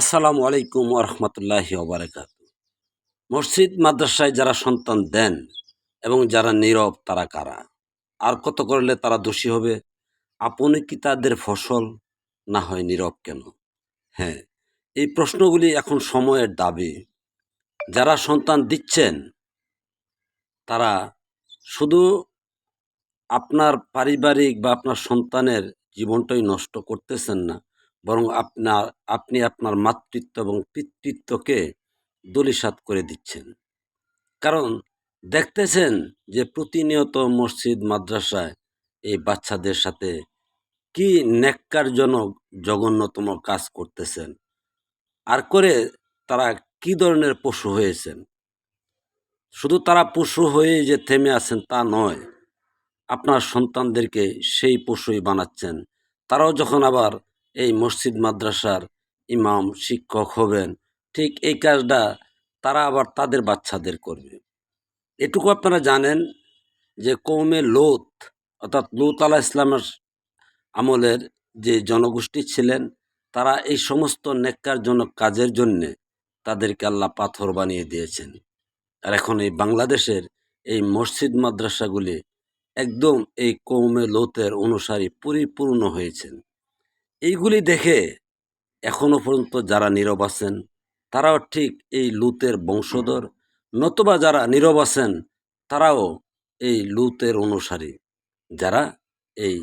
আসসালামু আলাইকুম রহমতুল্লাহ ওবরাকাত মসজিদ, মাদ্রাসায় যারা সন্তান দেন এবং যারা নীরব, তারা কারা? আর কত করলে তারা দোষী হবে? আপনি কি তাদের ফসল না হয় নীরব কেন? হ্যাঁ এই প্রশ্নগুলি এখন সময়ের দাবি। যারা সন্তান দিচ্ছেন, তারা শুধু আপনার পারিবারিক বা আপনার সন্তানের জীবনটাই নষ্ট করতেছেন না বরং আপনার আপনি আপনার মাতৃত্ব এবং পিতৃত্বকে দলিসাৎ করে দিচ্ছেন। কারণ দেখতেছেন যে প্রতিনিয়ত মসজিদ, মাদ্রাসায় এই বাচ্চাদের সাথে কি ন্যাক্কারজনক, জঘন্যতম কাজ করতেছেন। আর করে তারা কি ধরনের পশু হয়েছেন? শুধু তারা পশু হয়ে যে থেমে আছেন তা নয়, আপনার সন্তানদেরকে সেই পশুই বানাচ্ছেন। তারাও যখন আবার এই মসজিদ মাদ্রাসার ইমাম, শিক্ষক হবেন। ঠিক এই কাজটা তারা আবার তাদের বাচ্চাদের করবে। এটুকু আপনারা জানেন যে কৌমে লোত, অর্থাৎ লুত আলাহ ইসলামের আমলের যে জনগোষ্ঠী ছিলেন, তারা এই সমস্ত নেককারজনক কাজের জন্যে তাদেরকে আল্লাহ পাথর বানিয়ে দিয়েছেন। আর এখন এই বাংলাদেশের এই মসজিদ মাদ্রাসাগুলি একদম এই কৌমে লোতের অনুসারী পরিপূর্ণ হয়েছেন। এইগুলি দেখে এখনও পর্যন্ত যারা নীরব আছেন, তারাও ঠিক এই লুতের বংশধর। নতুবা যারা নীরব আছেন, তারাও এই লুতের অনুসারী, যারা এই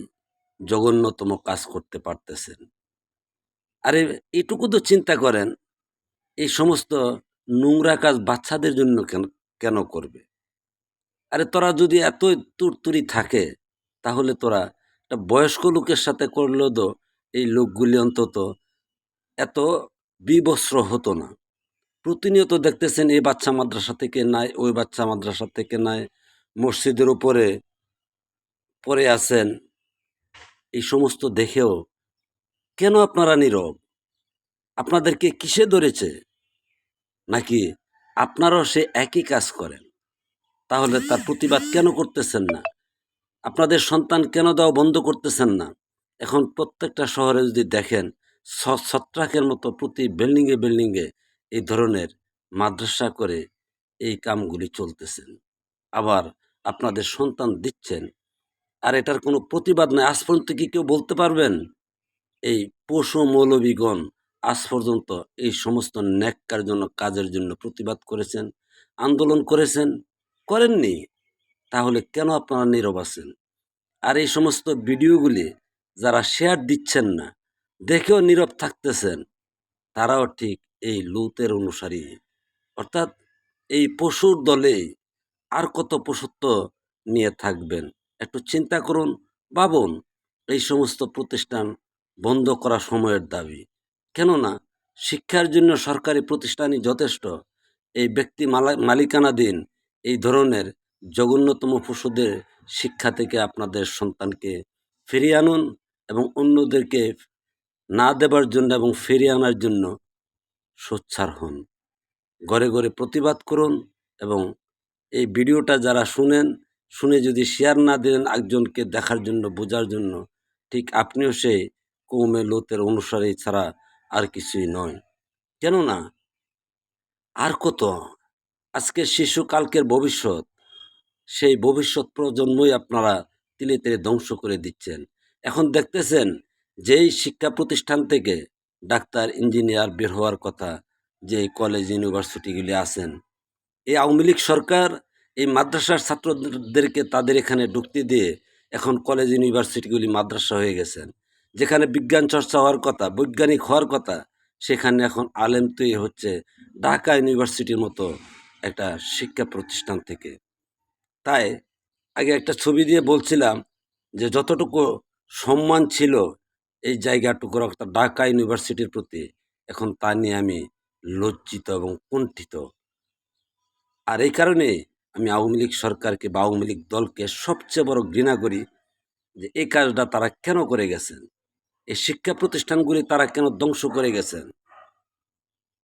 জঘন্যতম কাজ করতে পারতেছেন। আরে এটুকু তো চিন্তা করেন, এই সমস্ত নোংরা কাজ বাচ্চাদের জন্য কেন কেন করবে? আরে, তোরা যদি এতই তুরতুরি থাকে, তাহলে তোরা একটা বয়স্ক লোকের সাথে করলেও তো এই লোকগুলি অন্তত এত বিবস্ত্র হতো না। প্রতিনিয়ত দেখতেছেন এই বাচ্চা মাদ্রাসা থেকে নাই, ওই বাচ্চা মাদ্রাসা থেকে নাই, মসজিদের উপরে পড়ে আছেন। এই সমস্ত দেখেও কেন আপনারা নীরব? আপনাদেরকে কিসে ধরেছে? নাকি আপনারাও সে একই কাজ করেন? তাহলে তার প্রতিবাদ কেন করতেছেন না? আপনাদের সন্তান কেন দেওয়া বন্ধ করতেছেন না? এখন প্রত্যেকটা শহরে যদি দেখেন ছত্রাকের মতো প্রতি বিল্ডিংয়ে বিল্ডিংয়ে এই ধরনের মাদ্রাসা করে এই কামগুলি চলতেছেন। আবার আপনাদের সন্তান দিচ্ছেন। আর এটার কোনো প্রতিবাদ নাই আজ পর্যন্ত কি কেউ বলতে পারবেন? এই পশু মৌলবীগণ আজ পর্যন্ত এই সমস্ত ন্যাক্কার জন্য কাজের জন্য প্রতিবাদ করেছেন, আন্দোলন করেছেন, করেননি। তাহলে কেন আপনারা নীরব আছেন? আর এই সমস্ত ভিডিওগুলি যারা শেয়ার দিচ্ছেন না, দেখেও নীরব থাকতেছেন, তারাও ঠিক এই লুতের অনুসারী। অর্থাৎ এই পশুর দলে আর কত পশুত্ব নিয়ে থাকবেন, একটু চিন্তা করুন, ভাবুন। এই সমস্ত প্রতিষ্ঠান বন্ধ করা সময়ের দাবি। কেননা, শিক্ষার জন্য সরকারি প্রতিষ্ঠানই যথেষ্ট। এই ব্যক্তি মালা মালিকানাধীন এই ধরনের জঘন্যতম পশুদের শিক্ষা থেকে আপনাদের সন্তানকে ফিরিয়ে আনুন। এবং অন্যদেরকে না দেবার জন্য এবং ফিরিয়ে আনার জন্য সোচ্ছার হন। ঘরে ঘরে প্রতিবাদ করুন এবং এই ভিডিওটা যারা শুনেন, শুনে যদি শেয়ার না দেন একজনকে দেখার জন্য, বোঝার জন্য, ঠিক আপনিও সেই কৌমে লোতের অনুসারে ছাড়া আর কিছুই নয়। কেননা আর কত? আজকের শিশু, কালকের ভবিষ্যৎ, সেই ভবিষ্যৎ প্রজন্মই আপনারা তিলে তিলে ধ্বংস করে দিচ্ছেন। এখন দেখতেছেন, যেই শিক্ষা প্রতিষ্ঠান থেকে ডাক্তার, ইঞ্জিনিয়ার বের হওয়ার কথা, যে কলেজ, ইউনিভার্সিটিগুলি আছেন, এই আওয়ামী লীগ সরকার, এই মাদ্রাসার ছাত্রদেরকে তাদের এখানে ঢুকতে দিয়ে এখন কলেজ, ইউনিভার্সিটিগুলি মাদ্রাসা হয়ে গেছেন। যেখানে বিজ্ঞান চর্চা হওয়ার কথা, বৈজ্ঞানিক হওয়ার কথা, সেখানে এখন আলেম তৈরি হচ্ছে ঢাকা ইউনিভার্সিটির মতো একটা শিক্ষা প্রতিষ্ঠান থেকে। তাই, আগে একটা ছবি দিয়ে বলছিলাম যে যতটুকু সম্মান ছিল এই জায়গাটুকুর অর্থাৎ ঢাকা ইউনিভার্সিটির প্রতি। এখন তা নিয়ে আমি লজ্জিত এবং কুণ্ঠিত। আর এই কারণে আমি আওয়ামী লীগ সরকারকে বা আওয়ামী লীগ দলকে সবচেয়ে বড় ঘৃণা করি যে এই কাজটা তারা কেন করে গেছেন? এই শিক্ষা প্রতিষ্ঠানগুলি তারা কেন ধ্বংস করে গেছেন?